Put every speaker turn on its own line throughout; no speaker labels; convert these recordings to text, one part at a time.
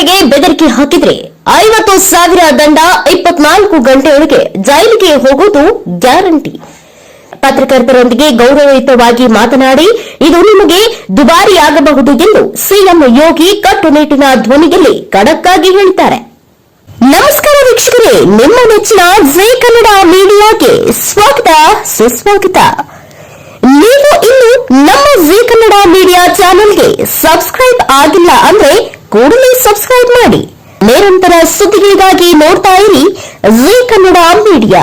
ಪತ್ರಕರ್ತರಿಗೆ ಬೆದರಿಕೆ ಹಾಕಿದ್ರೆ ಐವತ್ತು ಸಾವಿರ ದಂಡ ಇಪ್ಪತ್ನಾಲ್ಕು ಗಂಟೆಯೊಳಗೆ ಜೈಲಿಗೆ ಹೋಗುವುದು ಗ್ಯಾರಂಟಿ. ಪತ್ರಕರ್ತರೊಂದಿಗೆ ಗೌರವಯುತವಾಗಿ ಮಾತನಾಡಿ, ಇದು ನಿಮಗೆ ದುಬಾರಿಯಾಗಬಹುದು ಎಂದು ಸಿಎಂ ಯೋಗಿ ಕಟ್ಟುನಿಟ್ಟಿನ ಧ್ವನಿಯಲ್ಲಿ ಖಡಕ್ ಆಗಿ ಹೇಳಿದ್ದಾರೆ. ನಮಸ್ಕಾರ ವೀಕ್ಷಕರೇ, ನಿಮ್ಮ ನೆಚ್ಚಿನ ಜೈ ಕನ್ನಡ ಮೀಡಿಯಾಗೆ ಸ್ವಾಗತ, ಸುಸ್ವಾಗತ. ನೀವು ಇನ್ನು ನಮ್ಮ ಜಿ ಕನ್ನಡ ಮೀಡಿಯಾ ಚಾನೆಲ್ಗೆ ಸಬ್ಸ್ಕ್ರೈಬ್ ಆಗಿಲ್ಲ ಅಂದ್ರೆ ಕೂಡಲೇ ಸಬ್ಸ್ಕ್ರೈಬ್ ಮಾಡಿ. ನಿರಂತರ ಸುದ್ದಿಗಳಿಗಾಗಿ ನೋಡ್ತಾ ಇರಿ ಜಿ ಕನ್ನಡ ಮೀಡಿಯಾ.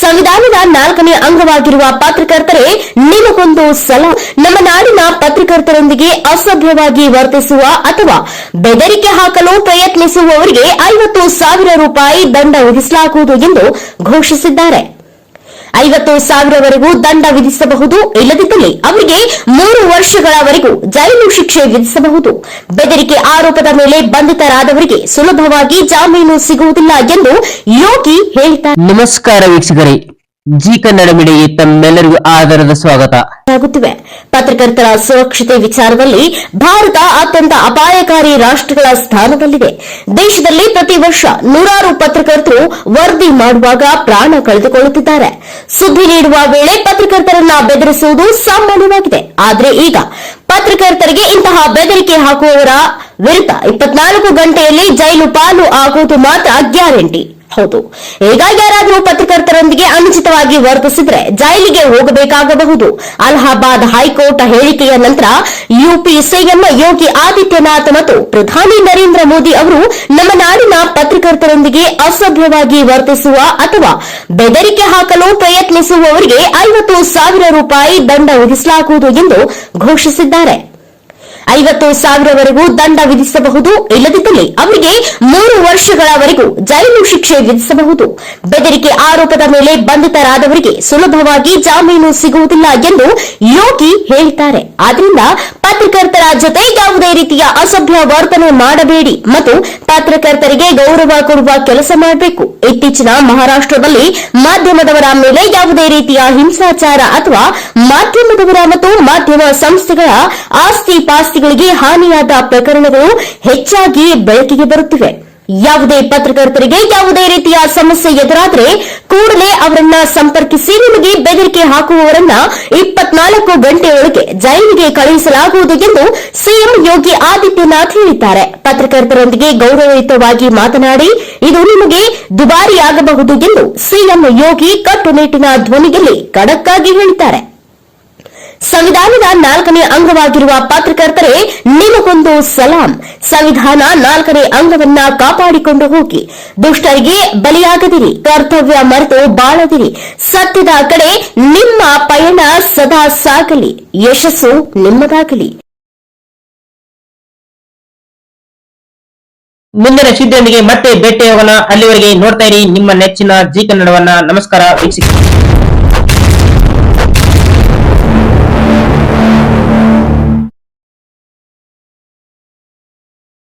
ಸಂವಿಧಾನದ ನಾಲ್ಕನೇ ಅಂಗವಾಗಿರುವ ಪತ್ರಕರ್ತರೇ, ನಿಮಗೊಂದು ಸಲ ನಮ್ಮ ನಾಡಿನ ಪತ್ರಕರ್ತರೊಂದಿಗೆ ಅಸಭ್ಯವಾಗಿ ವರ್ತಿಸುವ ಅಥವಾ ಬೆದರಿಕೆ ಹಾಕಲು ಪ್ರಯತ್ನಿಸುವವರಿಗೆ ಐವತ್ತು ಸಾವಿರ ರೂಪಾಯಿ ದಂಡ ವಿಧಿಸಲಾಗುವುದು ಎಂದು ಘೋಷಿಸಿದ್ದಾರೆ. ಐವತ್ತು ಸಾವಿರವರೆಗೂ ದಂಡ ವಿಧಿಸಬಹುದು. ಇಲ್ಲದಿದ್ದಲ್ಲಿ ಅವರಿಗೆ ಮೂರು ವರ್ಷಗಳವರೆಗೂ ಜೈಲು ಶಿಕ್ಷೆ ವಿಧಿಸಬಹುದು. ಬೆದರಿಕೆ ಆರೋಪದ ಮೇಲೆ ಬಂಧಿತರಾದವರಿಗೆ ಸುಲಭವಾಗಿ ಜಾಮೀನು ಸಿಗುವುದಿಲ್ಲ ಎಂದು ಯೋಗಿ ಹೇಳಿದ್ದಾರೆ.
ನಮಸ್ಕಾರ ವೀಕ್ಷಕರೇ. ಜಿ ಕನ್ನಡ ಮೀಡಿಯಾಗೆ ತಮ್ಮೆಲ್ಲರಿಗೂ ಆಧಾರದ ಸ್ವಾಗತ.
ಆಗುತ್ತಿವೆ ಪತ್ರಕರ್ತರ ಸುರಕ್ಷತೆ ವಿಚಾರದಲ್ಲಿ ಭಾರತ ಅತ್ಯಂತ ಅಪಾಯಕಾರಿ ರಾಷ್ಟ್ರಗಳ ಸ್ಥಾನದಲ್ಲಿದೆ. ದೇಶದಲ್ಲಿ ಪ್ರತಿ ವರ್ಷ ನೂರಾರು ಪತ್ರಕರ್ತರು ವರದಿ ಮಾಡುವಾಗ ಪ್ರಾಣ ಕಳೆದುಕೊಳ್ಳುತ್ತಿದ್ದಾರೆ. ಸುದ್ದಿ ನೀಡುವ ವೇಳೆ ಪತ್ರಕರ್ತರನ್ನ ಬೆದರಿಸುವುದು ಸಾಮಾನ್ಯವಾಗಿದೆ. ಆದರೆ ಈಗ ಪತ್ರಕರ್ತರಿಗೆ ಇಂತಹ ಬೆದರಿಕೆ ಹಾಕುವವರ ವಿರುದ್ಧ ಇಪ್ಪತ್ನಾಲ್ಕು ಗಂಟೆಯಲ್ಲಿ ಜೈಲು ಪಾಲು ಆಗುವುದು ಮಾತ್ರ ಗ್ಯಾರಂಟಿ. ಹೌದು. ಈಗ ಯಾರಾದರೂ ಪತ್ರಕರ್ತರೊಂದಿಗೆ ಅನುಚಿತವಾಗಿ ವರ್ತಿಸಿದ್ರೆ ಜೈಲಿಗೆ ಹೋಗಬೇಕಾಗಬಹುದು. ಅಲಹಾಬಾದ್ ಹೈಕೋರ್ಟ್ ಹೇಳಿಕೆಯ ನಂತರ ಯುಪಿ ಸಿಎಂ ಯೋಗಿ ಆದಿತ್ಯನಾಥ್ ಮತ್ತು ಪ್ರಧಾನಿ ನರೇಂದ್ರ ಮೋದಿ ಅವರು ನಮ್ಮ ನಾಡಿನ ಪತ್ರಕರ್ತರೊಂದಿಗೆ ಅಸಭ್ಯವಾಗಿ ವರ್ತಿಸುವ ಅಥವಾ ಬೆದರಿಕೆ ಹಾಕಲು ಪ್ರಯತ್ನಿಸುವವರಿಗೆ ಐವತ್ತು ಸಾವಿರ ರೂಪಾಯಿ ದಂಡ ವಿಧಿಸಲಾಗುವುದು ಎಂದು ಘೋಷಿಸಿದ್ದಾರೆ. ಐವತ್ತು ಸಾವಿರವರೆಗೂ ದಂಡ ವಿಧಿಸಬಹುದು, ಇಲ್ಲದಿದ್ದಲ್ಲಿ ಅವರಿಗೆ ಮೂರು ವರ್ಷಗಳವರೆಗೂ ಜೈಲು ಶಿಕ್ಷೆ ವಿಧಿಸಬಹುದು. ಬೆದರಿಕೆ ಆರೋಪದ ಮೇಲೆ ಬಂಧಿತರಾದವರಿಗೆ ಸುಲಭವಾಗಿ ಜಾಮೀನು ಸಿಗುವುದಿಲ್ಲ ಎಂದು ಯೋಗಿ ಹೇಳಿದ್ದಾರೆ. ಆದ್ದರಿಂದ ಪತ್ರಕರ್ತರ ಜೊತೆ ಯಾವುದೇ ರೀತಿಯ ಅಸಭ್ಯ ವರ್ತನೆ ಮಾಡಬೇಡಿ ಮತ್ತು ಪತ್ರಕರ್ತರಿಗೆ ಗೌರವ ಕೊಡುವ ಕೆಲಸ ಮಾಡಬೇಕು. ಇತ್ತೀಚಿನ ಮಹಾರಾಷ್ಟ್ರದಲ್ಲಿ ಮಾಧ್ಯಮದವರ ಮೇಲೆ ಯಾವುದೇ ರೀತಿಯ ಹಿಂಸಾಚಾರ ಅಥವಾ ಮಾಧ್ಯಮದವರ ಮತ್ತು ಮಾಧ್ಯಮ ಸಂಸ್ಥೆಗಳ ಆಸ್ತಿ ಪಾಸ್ತಿಗಳಿಗೆ ಹಾನಿಯಾದ ಪ್ರಕರಣಗಳು ಹೆಚ್ಚಾಗಿ ಬೆಳಕಿಗೆ ಬರುತ್ತಿವೆ. ಯಾವುದೇ ಪತ್ರಕರ್ತರಿಗೆ ಯಾವುದೇ ರೀತಿಯ ಸಮಸ್ಯೆ ಎದುರಾದರೆ ಕೂಡಲೇ ಅವರನ್ನ ಸಂಪರ್ಕಿಸಿ ನಿಮಗೆ ಬೆದರಿಕೆ ಹಾಕುವವರನ್ನ ಇಪ್ಪತ್ನಾಲ್ಕು ಗಂಟೆಯೊಳಗೆ ಜೈಲಿಗೆ ಕಳುಹಿಸಲಾಗುವುದು ಎಂದು ಸಿಎಂ ಯೋಗಿ ಆದಿತ್ಯನಾಥ್ ಹೇಳಿದ್ದಾರೆ. ಪತ್ರಕರ್ತರೊಂದಿಗೆ ಗೌರವಯುತವಾಗಿ ಮಾತನಾಡಿ, ಇದು ನಿಮಗೆ ದುಬಾರಿಯಾಗಬಹುದು ಎಂದು ಸಿಎಂ ಯೋಗಿ ಕಟ್ಟುನಿಟ್ಟಿನ ಧ್ವನಿಯಲ್ಲಿ ಖಡಕ್ಕಾಗಿ ಹೇಳಿದ್ದಾರೆ. ಸಂವಿಧಾನದ ನಾಲ್ಕನೇ ಅಂಗವಾಗಿರುವ ಪತ್ರಕರ್ತರೇ, ನಿಮಗೊಂದು ಸಲಾಂ. ಸಂವಿಧಾನ ನಾಲ್ಕನೇ ಅಂಗವನ್ನ ಕಾಪಾಡಿಕೊಂಡು ಹೋಗಿ. ದುಷ್ಟರಿಗೆ ಬಲಿಯಾಗದಿರಿ, ಕರ್ತವ್ಯ ಮರೆತು ಬಾಳದಿರಿ. ಸತ್ಯದ ಕಡೆ ನಿಮ್ಮ ಪಯಣ ಸದಾ ಸಾಗಲಿ. ಯಶಸ್ಸು ನಿಮ್ಮದಾಗಲಿ.
ಮುಂದಿನ ಸುದ್ದಿಯೊಂದಿಗೆ ಮತ್ತೆ ಭೇಟಿಯಾಗೋಣ. ಅಲ್ಲಿವರೆಗೆ ನೋಡ್ತಾ ಇರಿ ನಿಮ್ಮ ನೆಚ್ಚಿನ ಜಿ ಕನ್ನಡವನ್ನ. ನಮಸ್ಕಾರ ವೀಕ್ಷಕ